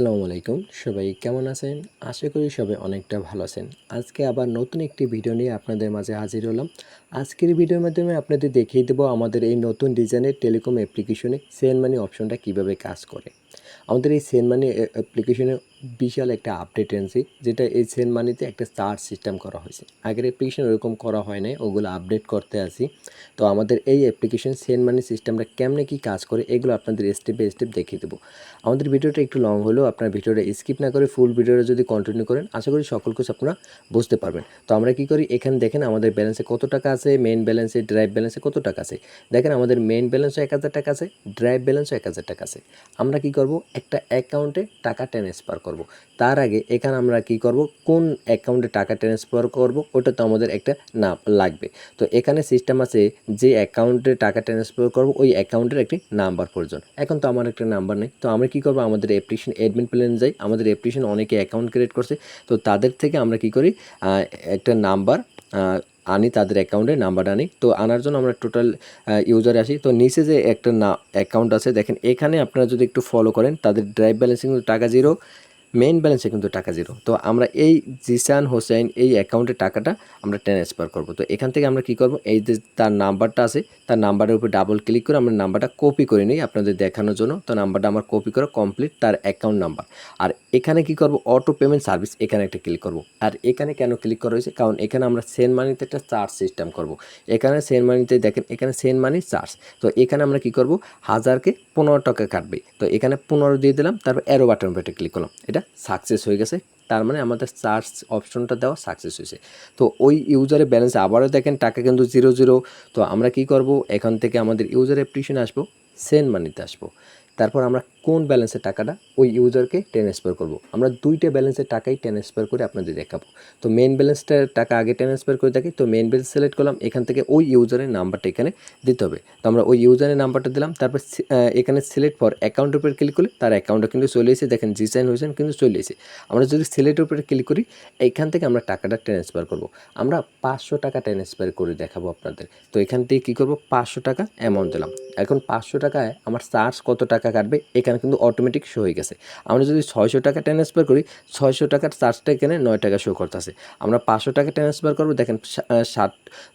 আসসালামু আলাইকুম। সবাই কেমন আছেন? আশা করি সবাই অনেকটা ভালো আছেন। আজকে আবার নতুন একটি ভিডিও নিয়ে আপনাদের মাঝে হাজির হলাম। আজকের ভিডিওর মাধ্যমে আপনাদের দেখিয়ে দেবো আমাদের এই নতুন ডিজাইনের টেলিকম অ্যাপ্লিকেশনে সেন মানি অপশনটা কীভাবে কাজ করে। আমাদের এই সেন মানি অ্যাপ্লিকেশনে বিশাল একটা আপডেট এনেছি, যেটা এই সেন মানিতে একটা চার্জ সিস্টেম করা হয়েছে। আগের অ্যাপ্লিকেশন ওরকম করা হয় নাই, ওগুলো আপডেট করতে আসি তো আমাদের এই অ্যাপ্লিকেশন সেন মানি সিস্টেমটা কেমনে কি কাজ করে, এগুলো আপনাদের স্টেপ বাই স্টেপ দেখিয়ে দেবো। আমাদের ভিডিওটা একটু লং হলেও আপনার ভিডিওটা স্কিপ না করে ফুল ভিডিওটা যদি কন্টিনিউ করেন, আশা করি সকল কিছু আপনারা বুঝতে পারবেন। তো আমরা কি করি, এখানে দেখেন আমাদের ব্যালেন্সে কত টাকা আছে মেন ব্যালেন্সে ড্রাইভ ব্যালেন্সে কত টাকা আছে? দেখেন আমাদের মেন ব্যালেন্সও এক হাজার টাকা আছে ড্রাইভ ব্যালেন্সও এক হাজার টাকা আছে। আমরা কি করব, একটা অ্যাকাউন্টে টাকা ট্রান্সফার করব। তার আগে এখানে আমরা কি করব? কোন অ্যাকাউন্টে টাকা ট্রান্সফার করব? ওটা তো আমাদের একটা নাম লাগবে। তো এখানে সিস্টেম আছে যে অ্যাকাউন্টে টাকা ট্রান্সফার করব, ওই অ্যাকাউন্টের একটি নাম্বার প্রয়োজন। এখন তো আমার একটা নাম্বার নেই। তো আমরা কি করব? আমাদের অ্যাপ্লিকেশন অ্যাডমিন প্ল্যান যাই। আমাদের অ্যাপ্লিকেশন অনেকে অ্যাকাউন্ট ক্রিয়েট করছে। তো তাদের থেকে আমরা কি করি? একটা নাম্বার আনি তাদের অ্যাকাউন্টে নাম্বার আনি। তো আনার জন্য আমরা টোটাল ইউজারে আসি। তো নিচে যে একটা না অ্যাকাউন্ট আছে, দেখেন এখানে আপনারা যদি একটু ফলো করেন, তাদের ড্রাইভ ব্যালেন্সিং টাকা জিরো মেইন ব্যালেন্সে কিন্তু টাকা জিরো তো আমরা এই জিসান হোসেন, এই অ্যাকাউন্টে টাকাটা আমরা ট্রান্সফার করব। তো এখান থেকে আমরা কি করব? এই যে তার নাম্বারটা আছে, তার নাম্বারের উপর ডাবল ক্লিক করে আমরা নাম্বারটা কপি করে নিই আপনাদের দেখানোর জন্য। তো নাম্বারটা আমার কপি করা কমপ্লিট তার অ্যাকাউন্ট নাম্বার আর এখানে কি করব? অটো পেমেন্ট সার্ভিস এখানে একটা ক্লিক করব। আর এখানে কেন ক্লিক করা হয়েছে? কারণ এখানে আমরা সেন্ড মানিতে একটা চার্জ সিস্টেম করব। এখানে সেন্ড মানিতে দেখেন, এখানে সেন্ড মানি চার্জ তো এখানে আমরা কি করব? হাজারকে পনেরো টাকা কাটবে। তো এখানে পনেরো দিয়ে দিলাম, তারপর অ্যারো বাটন পেটে ক্লিক করলাম। এটা সাকসেস হয়ে গেছে। তার মানে আমাদের চার্জ অপশনটা দেওয়া সাকসেস হয়েছে। তো ওই ইউজারের ব্যালেন্স আবারও দেখেন, টাকা কিন্তু জিরো জিরো তো আমরা কি করব? এখান থেকে আমাদের ইউজার অ্যাপ্লিকেশন আসব সেন্ড মানিতে আসব। তারপর আমরা কোন ব্যালেন্সের টাকাটা ওই ইউজারকে ট্রান্সফার করব? আমরা দুইটা ব্যালেন্সের টাকাই ট্রান্সফার করে আপনাদের দেখাবো। তো মেন ব্যালেন্সটার টাকা আগে ট্রান্সফার করে থাকি, তো মেন ব্যালেন্স সিলেক্ট করলাম, এখান থেকে ওই ইউজারের নাম্বারটা এখানে দিতে হবে। তো আমরা ওই ইউজারের নাম্বারটা দিলাম, তারপর এখানে সিলেক্ট ফর অ্যাকাউন্টের উপরে ক্লিক করলে তার অ্যাকাউন্টটা কিন্তু চলে এসে দেখেন জিসাইন হোসেন কিন্তু চলে এসে আমরা যদি সিলেক্টের উপরে ক্লিক করি, এইখান থেকে আমরা টাকাটা ট্রান্সফার করব। আমরা পাঁচশো টাকা ট্রান্সফার করে দেখাবো আপনাদের। তো এখান থেকে কী করব? পাঁচশো টাকা অ্যামাউন্ট দিলাম। এখন পাঁচশো টাকায় আমার চার্জ কত টাকা কাটবে? এখানে কিন্তু অটোমেটিক শো হয়ে গেছে। আমরা যদি ছয়শো টাকা ট্রান্সফার করি, ছয়শো টাকার চার্জটা এখানে নয় টাকা শো করতেছে। আমরা পাঁচশো টাকা ট্রান্সফার করব, দেখেন ষাট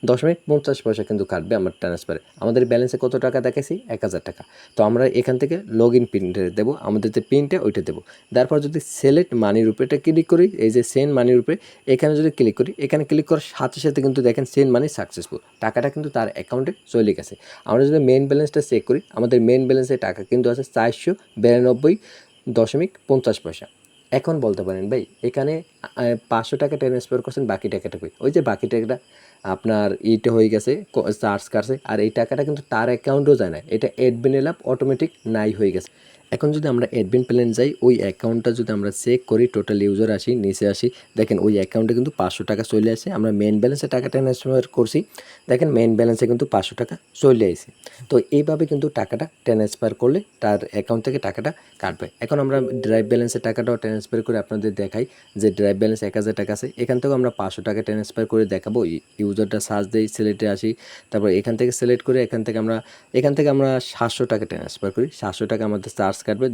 দশমিক পঞ্চাশ পয়সা কিন্তু কাটবে আমার ট্রান্সফারে আমাদের ব্যালেন্সে কত টাকা দেখেছি এক হাজার টাকা। তো আমরা এখান থেকে লগ ইন পিনটা দেবো, আমাদের যে পিনটা ওইটা দেবো। তারপর যদি সিলেক্ট মানির উপরেটা ক্লিক করি, এই যে সেন্ড মানির উপরে এখানে যদি ক্লিক করি, এখানে ক্লিক করার সাথে সাথে কিন্তু দেখেন সেন্ড মানি সাকসেসফুল টাকাটা কিন্তু তার অ্যাকাউন্টে চলে গেছে। আমরা যদি মেন ব্যালেন্সটা চেক করি, আমাদের মেন ব্যালেন্সে টাকা কিন্তু আছে চারশো বিরানব্বই দশমিক পঞ্চাশ পয়সা। এখন বলতে পারেন ভাই, এখানে পাঁচশো টাকা ট্রান্সফার করছেন, বাকি টাকাটা ওই যে বাকি টাকাটা আপনার ইটা হয়ে গেছে চার্জ কাটছে, আর এই টাকাটা কিন্তু তার অ্যাকাউন্টও যায় না। এটা অ্যাডমিনে লাভ অটোমেটিক নাই হয়ে গেছে। এখন যদি আমরা অ্যাডমিন প্ল্যান যাই, ওই অ্যাকাউন্টটা যদি আমরা চেক করি টোটাল ইউজার আসি, নিচে আসি, দেখেন ওই অ্যাকাউন্টে কিন্তু পাঁচশো টাকা চলে আসে। আমরা মেন ব্যালেন্সে টাকা ট্রান্সফার করছি। দেখেন মেন ব্যালেন্সে কিন্তু পাঁচশো টাকা চলে আসে। তো এইভাবে কিন্তু টাকাটা ট্রান্সফার করলে তার অ্যাকাউন্ট থেকে টাকাটা কাটবে। এখন আমরা ড্রাইভ ব্যালেন্সের টাকাটাও ট্রান্সফার করে আপনাদের দেখাই যে ড্রাইভ ব্যালেন্স এক হাজার টাকা আছে। এখান থেকেও আমরা পাঁচশো টাকা ট্রান্সফার করে দেখাবো। ইউজারটা সার্চ দেই সিলেক্টে আসি। তারপর এখান থেকে সিলেক্ট করে এখান থেকে আমরা এখান থেকে আমরা সাতশো টাকা ট্রান্সফার করি। সাতশো টাকা আমাদের চার্জ কাটবে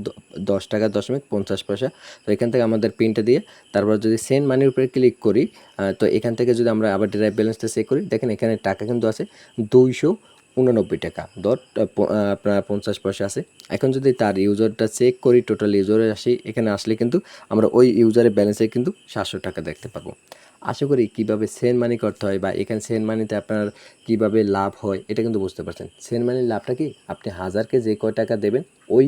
দশ টাকা দশমিক পঞ্চাশ পয়সা। তো এখান থেকে আমাদের পিনটা দিয়ে তারপর যদি সেন্ড মানির উপরে ক্লিক করি তো এখান থেকে যদি আমরা আবার ড্রাইভ ব্যালেন্সটা চেক করি, দেখেন এখানে টাকা কিন্তু আছে দুইশো উননব্বই টাকা। দর আপনার পঞ্চাশ পয়সা আছে। এখন যদি তার ইউজারটা চেক করি টোটাল ইউজারে আসি, এখানে আসলে কিন্তু আমরা ওই ইউজারের ব্যালেন্সে কিন্তু সাতশো টাকা দেখতে পাবো। আশা করি কীভাবে সেন্ড মানি করতে হয় বা এখানে সেন্ড মানিতে আপনার কীভাবে লাভ হয়, এটা কিন্তু বুঝতে পারছেন। সেন্ড মানির লাভটা কি? আপনি হাজারকে যে কয় টাকা দেবেন, ওই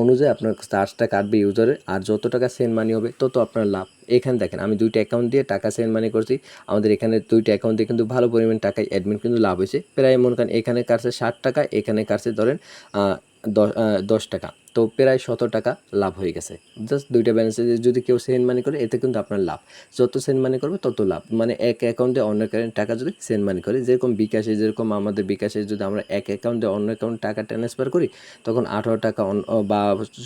অনুযায়ী আপনার চার্জটা কাটবে ইউজারের আর যত টাকা সেন্ড মানি হবে, তত আপনার লাভ। এখানে দেখেন, আমি দুইটা অ্যাকাউন্ট দিয়ে টাকা সেন্ড মানি করছি। আমাদের এখানে দুইটা অ্যাকাউন্ট দিয়ে কিন্তু ভালো পরিমাণ টাকায় অ্যাডমিন কিন্তু লাভ হয়েছে। প্রায় মনে করেন এখানে কাটছে ষাট টাকা, এখানে কাটছে ধরেন দশ টাকা। তো প্রায় শত টাকা লাভ হয়ে গেছে। জাস্ট দুইটা ব্যালেন্সে যদি কেউ সেন্ড মানি করে এতে কিন্তু আপনার লাভ। যত সেন্ড মানি করবে তত লাভ। মানে এক অ্যাকাউন্টে অন্য অ্যাকাউন্টে টাকা যদি সেন্ড মানি করে যেরকম বিকাশে যেরকম আমাদের বিকাশে যদি আমরা এক অ্যাকাউন্টে অন্য অ্যাকাউন্টে টাকা ট্রান্সফার করি তখন আঠারো টাকা বা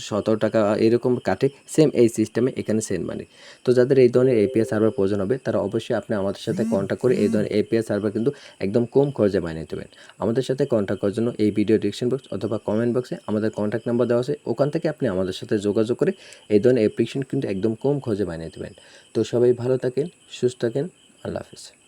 সতেরো টাকা এরকম কাটে সেম এই সিস্টেমে এখানে সেন্ড মানি তো যাদের এই ধরনের এপিএস সার্ভার প্রয়োজন হবে তারা অবশ্যই আপনি আমাদের সাথে কন্ট্যাক্ট করে এই ধরনের এপিএস সার্ভার কিন্তু একদম কম খরচে বানিয়ে দেবেন আমাদের সাথে কন্ট্যাক্ট করার জন্য এই ভিডিও ডিসক্রিপশন বক্স অথবা কমেন্ট বক্সে আমাদের কন্ট্যাক্ট নাম্বার দেওয়া আছে। ওখান থেকে আপনি আমাদের সাথে যোগাযোগ করে এই ধরনের অ্যাপ্লিকেশন কিন্তু একদম কম খরচে বানিয়ে দেবেন। তো সবাই ভালো থাকেন, সুস্থ থাকেন, আল্লাহ হাফিজ।